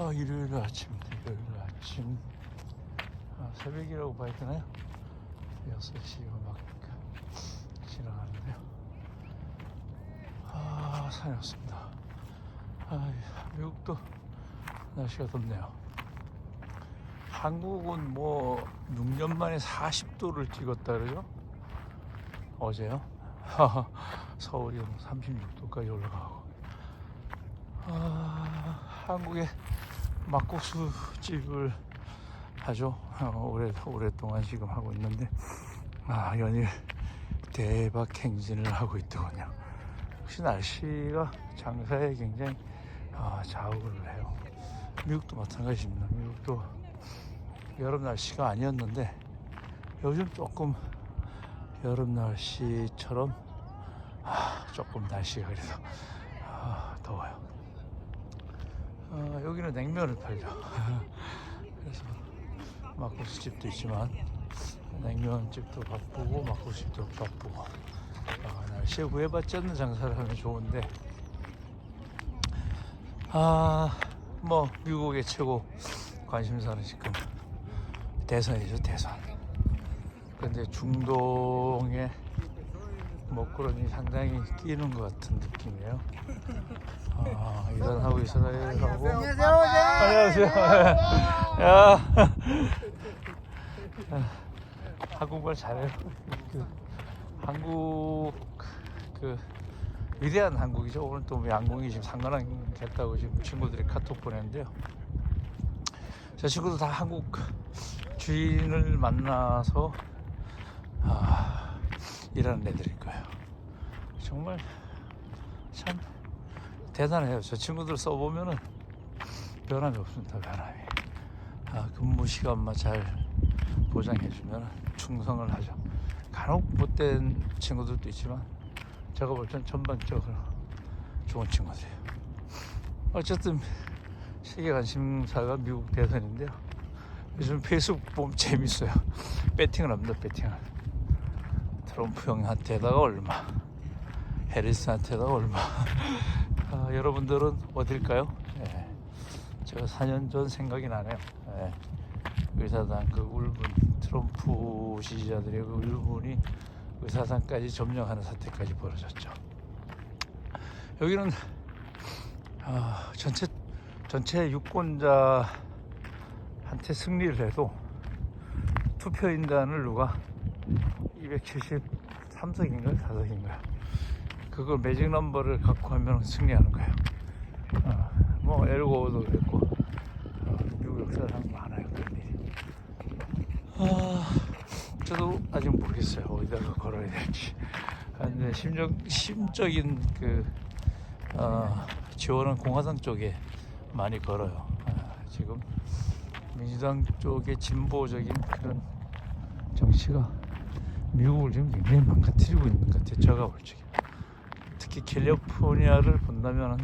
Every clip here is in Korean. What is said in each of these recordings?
아 일요일 아침 일요일 아침 아, 새벽이라고 봐야 되나요? 6시가 막 지나가는데요 아 산이 왔습니다 아 미국도 날씨가 덥네요 한국은 뭐 6년 만에 40도를 찍었다 그러죠? 어제요? 서울이 36도까지 올라가고 아, 한국의 막국수 집을 하죠. 어, 오래 오랫동안 지금 하고 있는데 아 연일 대박 행진을 하고 있더군요. 역시 날씨가 장사에 굉장히 아, 좌우를 해요. 미국도 마찬가지입니다. 미국도 여름 날씨가 아니었는데 요즘 조금 여름 날씨처럼 아, 조금 날씨가 그래서 아, 더워요. 어, 여기는 냉면을 팔죠. 그래서 막국수집도 있지만 냉면집도 바쁘고 막국수집도 바쁘고 아, 날씨에 구애받지 않는 장사를 하면 좋은데 아뭐 미국의 최고 관심사는 지금 대선이죠 대선. 근데 중동에 먹구름이 상당히 끼는 것 같은 느낌이에요. 아, 이란하고 이스라엘하고 안녕하세요. 야, 한국말 잘해요. 그, 한국 그 위대한 한국이죠. 오늘 또 양궁이 지금 상관하겠다고 지금 친구들이 카톡 보냈는데요. 제 친구도 다 한국 주인을 만나서 아, 일하는 애들일 거예요. 정말 참 대단해요. 저 친구들 써보면은 변함이 없습니다. 변함이. 아, 근무 시간만 잘 보장해주면 충성을 하죠. 간혹 못된 친구들도 있지만 제가 볼 땐 전반적으로 좋은 친구들이에요. 어쨌든 세계 관심사가 미국 대선인데요. 요즘 페이스북 보면 재밌어요. 배팅을 합니다. 배팅을. 트럼프 형한테다가 얼마, 해리스한테다가 얼마. 아, 여러분들은 어딜까요? 예. 제가 4년 전 생각이 나네요. 예. 의사당 그 울분 트럼프 지지자들의 그 울분이 의사당까지 점령하는 사태까지 벌어졌죠. 여기는 아, 전체 전체 유권자한테 승리를 해도 투표 인단을 누가 273석인가요? 4석인가요? 그걸 매직 넘버를 갖고 하면 승리하는 거예요. 어, 뭐 엘고도 그랬고 어, 미국 역사상 많아요 그런 일이. 아, 저도 아직 모르겠어요 어디다가 걸어야 될지. 아, 근데 심적 심적인 그 어, 지원은 공화당 쪽에 많이 걸어요. 아, 지금 민주당 쪽의 진보적인 그런 정치가 미국을 지금 굉장히 망가뜨리고 있는 것 같아요. 제가 볼 적에. 특히 캘리포니아를 본다면은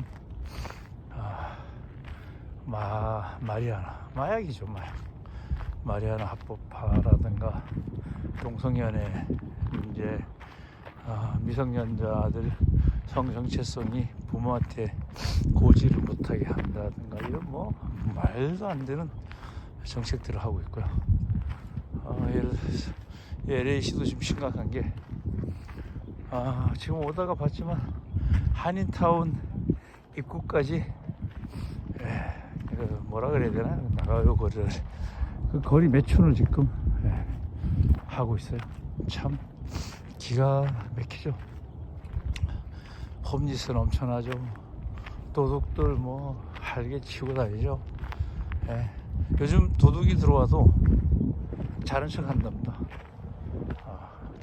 아, 마 마리아나 마약이죠 마약. 마리아나 합법화라든가 동성연애 문제, 아, 미성년자들 성 정체성이 부모한테 고지를 못하게 한다든가 이런 뭐 말도 안 되는 정책들을 하고 있고요. 아, 예를 들어서 LA시도 지금 심각한 게 아, 지금 오다가 봤지만 한인타운 입구까지 에, 그 뭐라 그래야 되나 나가요 거리를 그 거리 매춘을 지금 에, 하고 있어요. 참 기가 막히죠. 홈리스 넘쳐나죠. 도둑들 뭐 할게 치고 다니죠. 예. 요즘 도둑이 들어와도 자는 척 한답니다.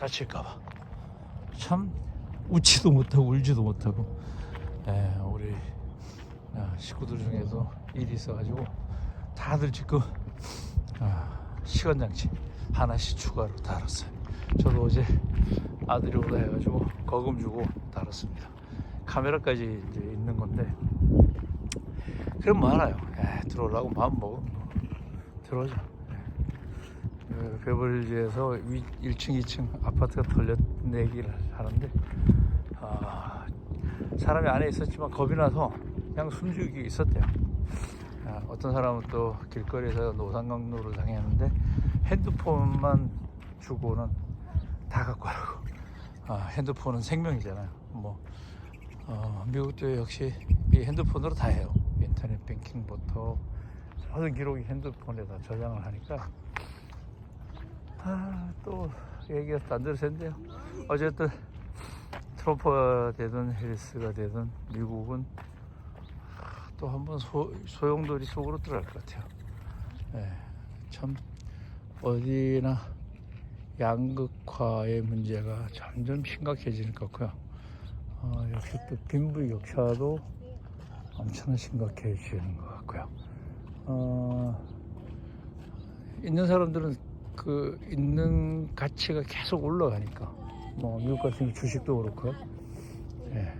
아, 다칠까봐. 참 웃지도 못하고 울지도 못하고 예, 우리 아, 식구들 중에도 일이 있어가지고 다들 지금 아, 시간 장치 하나씩 추가로 달았어요. 저도 어제 아들이 오다 해가지고 거금 주고 달았습니다. 카메라까지 이제 있는 건데 그럼 많아요. 예, 들어오려고 마음 먹으면 뭐 들어오죠. 베버리지에서 1층, 2층 아파트가 털려내기를 하는데 아, 사람이 안에 있었지만 겁이 나서 그냥 숨죽이 있었대요. 아, 어떤 사람은 또 길거리에서 노상강도를 당했는데 핸드폰만 주고는 다 갖고 가라고. 아, 핸드폰은 생명이잖아요. 뭐 어, 미국도 역시 이 핸드폰으로 다 해요. 인터넷 뱅킹부터 모든 기록이 핸드폰에다 저장을 하니까 아, 또 얘기가 딴 데로 샌데요. 어쨌든 트럼프가 되든 해리스가 되든 미국은 또 한번 소용돌이 속으로 들어갈 것 같아요. 예, 참 어디나 양극화의 문제가 점점 심각해지는 것 같고요. 어, 역시 또 빈부 격차도 엄청 심각해지는 것 같고요. 어, 있는 사람들은 그 있는 가치가 계속 올라가니까 뭐 미국 같은 주식도 그렇고요. 예,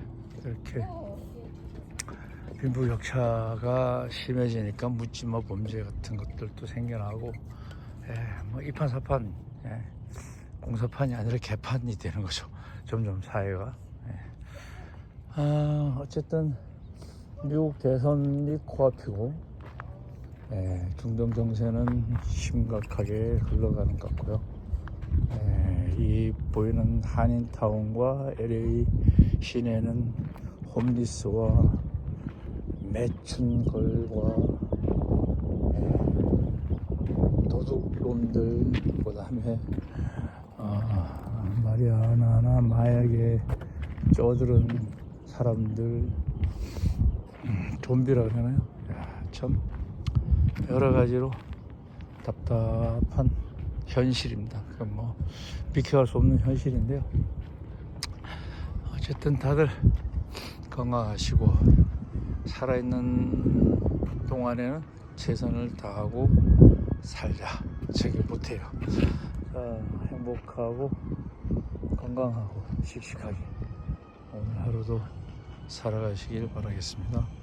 이렇게 빈부격차가 심해지니까 묻지마 범죄 같은 것들도 생겨나고 예, 뭐 이판사판 예, 공사판이 아니라 개판이 되는 거죠. 점점 사회가. 예. 아, 어쨌든 미국 대선이 코앞이고 예, 중동 정세는 심각하게 흘러가는 것 같고요. 예, 이 보이는 한인타운과 LA 시내는 홈리스와 매춘걸과 예, 도둑놈들 그다음에 어, 마리아나나 마약에 쪄들은 사람들 음, 좀비라 그러나요? 야, 참 여러 가지로 답답한 현실입니다. 그뭐 비켜갈 수 없는 현실인데요. 어쨌든 다들 건강하시고 살아있는 동안에는 최선을 다하고 살자. 저기 못해요. 자, 행복하고 건강하고 씩씩하게 오늘 하루도 살아가시길 바라겠습니다.